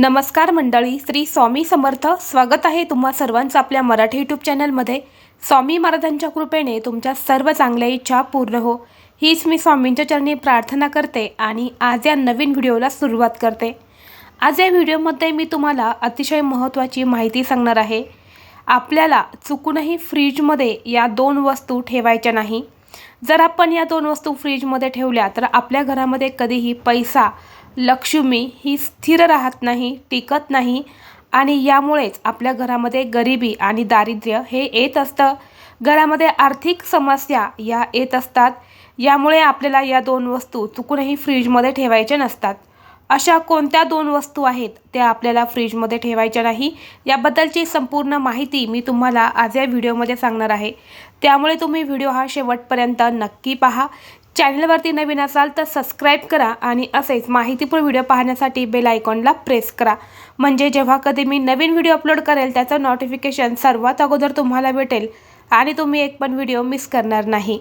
नमस्कार मंडळी श्री स्वामी समर्थ. स्वागत आहे तुम्हा सर्वांचं आपल्या मराठी यूट्यूब चॅनलमध्ये. स्वामी महाराजांच्या कृपेने तुमच्या सर्व चांगल्या इच्छा पूर्ण हो. हीच मी स्वामींच्या चरणी प्रार्थना करते आणि आज या नवीन व्हिडिओला सुरुवात करते. आज या व्हिडिओमध्ये मी तुम्हाला अतिशय महत्त्वाची माहिती सांगणार आहे. आपल्याला चुकूनही फ्रीजमध्ये या दोन वस्तू ठेवायच्या नाही. जर आपण या दोन वस्तू फ्रीजमध्ये ठेवल्या तर आपल्या घरामध्ये कधीही पैसा लक्ष्मी ही स्थिर राहत नाही टिकत नाही आणि यामुळेच आपल्या घरामध्ये गरिबी आणि दारिद्र्य हे येत असतं. घरामध्ये आर्थिक समस्या या येत असतात. यामुळे आपल्याला या दोन वस्तू चुकूनही फ्रीजमध्ये ठेवायच्या नसतात. अशा कोणत्या दोन वस्तू आहेत त्या आपल्याला फ्रीजमध्ये ठेवायच्या नाही याबद्दलची संपूर्ण माहिती मी तुम्हाला आज या व्हिडिओमध्ये सांगणार आहे. त्यामुळे तुम्ही व्हिडिओ हा शेवटपर्यंत नक्की पहा. चॅनलवरती नवीन असाल तर सबस्क्राईब करा आणि असेच माहितीपूर्ण व्हिडिओ पाहण्यासाठी बेल आयकॉनला प्रेस करा. म्हणजे जेव्हा कधी मी नवीन व्हिडिओ अपलोड करेल त्याचं नोटिफिकेशन सर्वात अगोदर तुम्हाला भेटेल आणि तुम्ही एक पण व्हिडिओ मिस करणार नाही.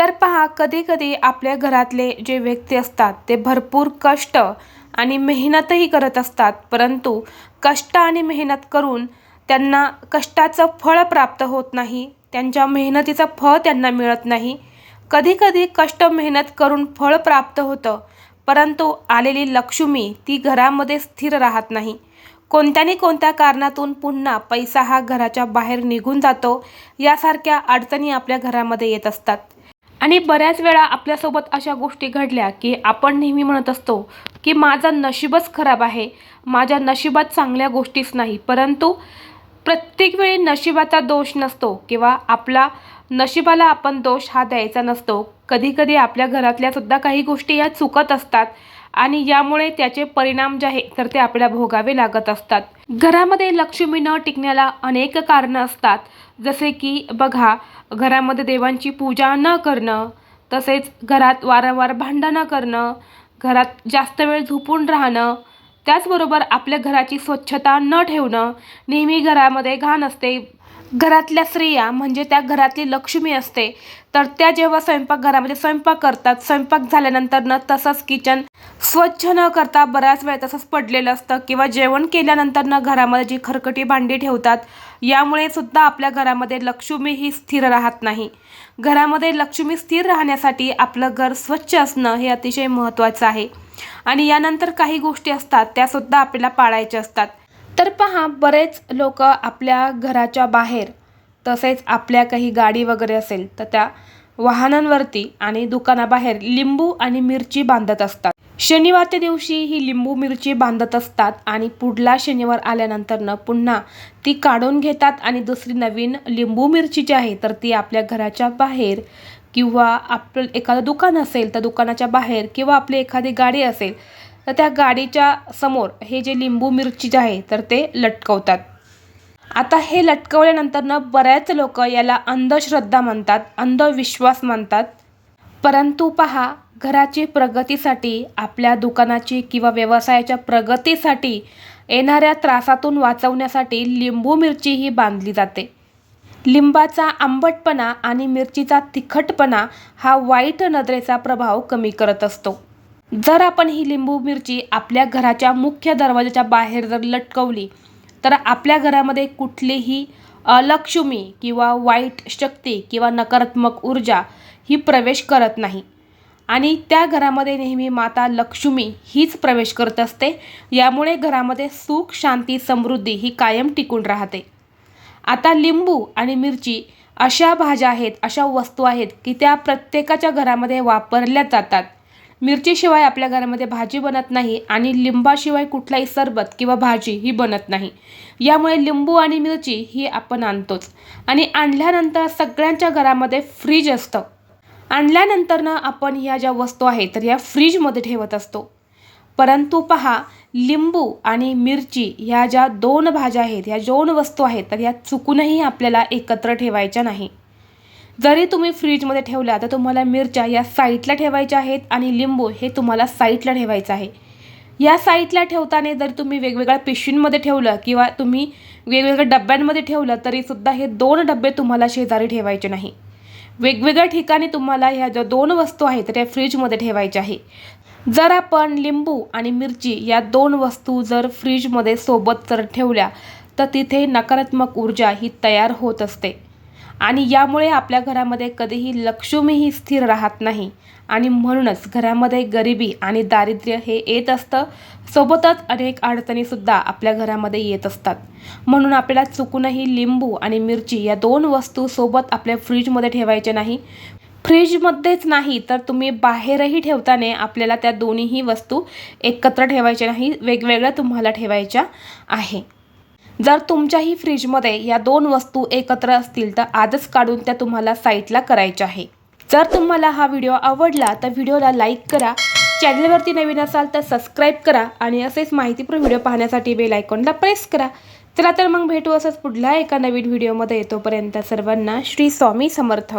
तर पहा कधी कधी आपल्या घरातले जे व्यक्ती असतात ते भरपूर कष्ट आणि मेहनतही करत असतात. परंतु कष्ट आणि मेहनत करून त्यांना कष्टाचं फळ प्राप्त होत नाही त्यांच्या मेहनतीचं फळ त्यांना मिळत नाही. कधीकधी कष्ट मेहनत करून फळ प्राप्त होतं परंतु आलेली लक्ष्मी ती घरामध्ये स्थिर राहत नाही. कोणत्यानी कोणत्या कारणातून पुन्हा पैसा हा घराच्या बाहेर निघून जातो यासारख्या अडचणी आपल्या घरामध्ये येत असतात. आणि बऱ्याच वेळा आपल्यासोबत अशा गोष्टी घडल्या की आपण नेहमी म्हणत असतो की माझं नशीबच खराब आहे माझ्या नशिबात चांगल्या गोष्टीच नाही परंतु प्रत्येक वेळी नशिबाचा दोष नसतो किंवा आपला नशिबाला आपण दोष हा द्यायचा नसतो. कधीकधी आपल्या घरातल्या सुद्धा काही गोष्टी या चुकत असतात. आणि यामुळे त्याचे परिणाम जे आहे तर ते आपल्याला भोगावे लागत असतात. घरामध्ये लक्ष्मी न टिकण्याला अनेक कारणं असतात. जसे की बघा घरामध्ये देवांची पूजा न करणं तसेच घरात वारंवार भांडणं करणं घरात जास्त वेळ झोपून राहणं त्याचबरोबर आपल्या घराची स्वच्छता न ठेवणं नेहमी घरामध्ये घाण असते. घरातल्या स्त्रिया म्हणजे त्या घरातली लक्ष्मी असते तर त्या जेव्हा स्वयंपाकघरामध्ये स्वयंपाक करतात स्वयंपाक झाल्यानंतर न तसंच किचन स्वच्छ न करता बऱ्याच वेळ तसंच पडलेलं असतं किंवा जेवण केल्यानंतर न घरामध्ये जी खरकटी भांडी ठेवतात यामुळे सुद्धा आपल्या घरामध्ये लक्ष्मी ही स्थिर राहत नाही. घरामध्ये लक्ष्मी स्थिर राहण्यासाठी आपलं घर स्वच्छ असणं हे अतिशय महत्त्वाचं आहे. आणि यानंतर काही गोष्टी असतात त्यासुद्धा आपल्याला पाळायच्या असतात. तर पहा बरेच लोक आपल्या घराच्या बाहेर तसेच आपल्या काही गाडी वगैरे असेल तर त्या वाहनांवरती आणि दुकानाबाहेर लिंबू आणि मिरची बांधत असतात. शनिवारच्या दिवशी ही लिंबू मिरची बांधत असतात आणि पुढला शनिवार आल्यानंतरनं पुन्हा ती काढून घेतात आणि दुसरी नवीन लिंबू मिरची जी आहे तर ती आपल्या घराच्या बाहेर किंवा आपलं एखादं दुकान असेल तर दुकानाच्या बाहेर किंवा आपली एखादी गाडी असेल तर त्या गाडीच्या समोर हे जे लिंबू मिरची जे आहे तर ते लटकवतात. आता हे लटकवल्यानंतरनं बऱ्याच लोक याला अंधश्रद्धा म्हणतात अंधविश्वास म्हणतात. परंतु पहा घराची प्रगतीसाठी आपल्या दुकानाची किंवा व्यवसायाच्या प्रगतीसाठी येणाऱ्या त्रासातून वाचवण्यासाठी लिंबू मिरची ही बांधली जाते. लिंबाचा आंबटपणा आणि मिरचीचा तिखटपणा हा वाईट नजरेचा प्रभाव कमी करत असतो. जर आपण ही लिंबू मिरची आपल्या घराच्या मुख्य दरवाजाच्या बाहेर जर लटकवली तर आपल्या घरामध्ये कुठलीही अलक्ष्मी किंवा वाईट शक्ती किंवा नकारात्मक ऊर्जा ही प्रवेश करत नाही. आणि त्या घरामध्ये नेहमी माता लक्ष्मी हीच प्रवेश करत असते. यामुळे घरामध्ये सुख शांती समृद्धी ही कायम टिकून राहते. आता लिंबू आणि मिरची अशा भाज्या आहेत अशा वस्तू आहेत की त्या प्रत्येकाच्या घरामध्ये वापरल्या जातात. मिरचीशिवाय आपल्या घरामध्ये भाजी बनत नाही आणि लिंबाशिवाय कुठलाही सरबत किंवा भाजी ही बनत नाही. यामुळे लिंबू आणि मिरची ही आपण आणतोच. आणि आणल्यानंतर सगळ्यांच्या घरामध्ये फ्रीज असतं. आणल्यानंतरनं आपण ह्या ज्या वस्तू आहेत तर या फ्रीजमध्ये ठेवत असतो. परंतु पहा लिंबू आणि मिरची ह्या ज्या दोन भाज्या आहेत ह्या दोन वस्तू आहेत तर या चुकूनही आपल्याला एकत्र ठेवायच्या नाही. जरी तुम्ही फ्रीजमध्ये ठेवल्या तर तुम्हाला मिरच्या या साईडला ठेवायच्या आहेत आणि लिंबू हे तुम्हाला साईडला ठेवायचं आहे. या साईडला ठेवताना जर तुम्ही वेगवेगळ्या पिशवींमध्ये ठेवलं किंवा तुम्ही वेगवेगळ्या डब्यांमध्ये ठेवलं तरीसुद्धा हे दोन डबे तुम्हाला शेजारी ठेवायचे नाही. वेगवेगळ्या ठिकाणी तुम्हाला ह्या ज्या दोन वस्तू आहेत त्या फ्रीजमध्ये ठेवायच्या आहे. जर आपण लिंबू आणि मिरची या दोन वस्तू जर फ्रीजमध्ये सोबत जर ठेवल्या तर तिथे नकारात्मक ऊर्जा ही तयार होत असते. आणि यामुळे आपल्या घरामध्ये कधीही लक्ष्मीही स्थिर राहत नाही. आणि म्हणूनच घरामध्ये गरिबी आणि दारिद्र्य हे येत असतं. सोबतच अनेक अडचणीसुद्धा आपल्या घरामध्ये येत असतात. म्हणून आपल्याला चुकूनही लिंबू आणि मिरची या दोन वस्तू सोबत आपल्या फ्रीजमध्ये ठेवायच्या नाही. फ्रीजमध्येच नाही तर तुम्ही बाहेरही ठेवताना आपल्याला त्या दोन्हीही वस्तू एकत्र ठेवायच्या नाही वेगवेगळ्या तुम्हाला ठेवायच्या आहे. जर तुमच्याही फ्रीजमध्ये या दोन वस्तू एकत्र असतील तर आजच काढून त्या तुम्हाला साईटला करायच्या आहे. जर तुम्हाला हा व्हिडिओ आवडला तर व्हिडिओला लाईक करा चॅनलवरती नवीन असाल तर सबस्क्राईब करा आणि असेच माहितीपूर्ण व्हिडिओ पाहण्यासाठी बेल आयकॉनला प्रेस करा. चला तर मग भेटू असंच पुढल्या एका नवीन व्हिडिओमध्ये. येतोपर्यंत सर्वांना श्री स्वामी समर्थ.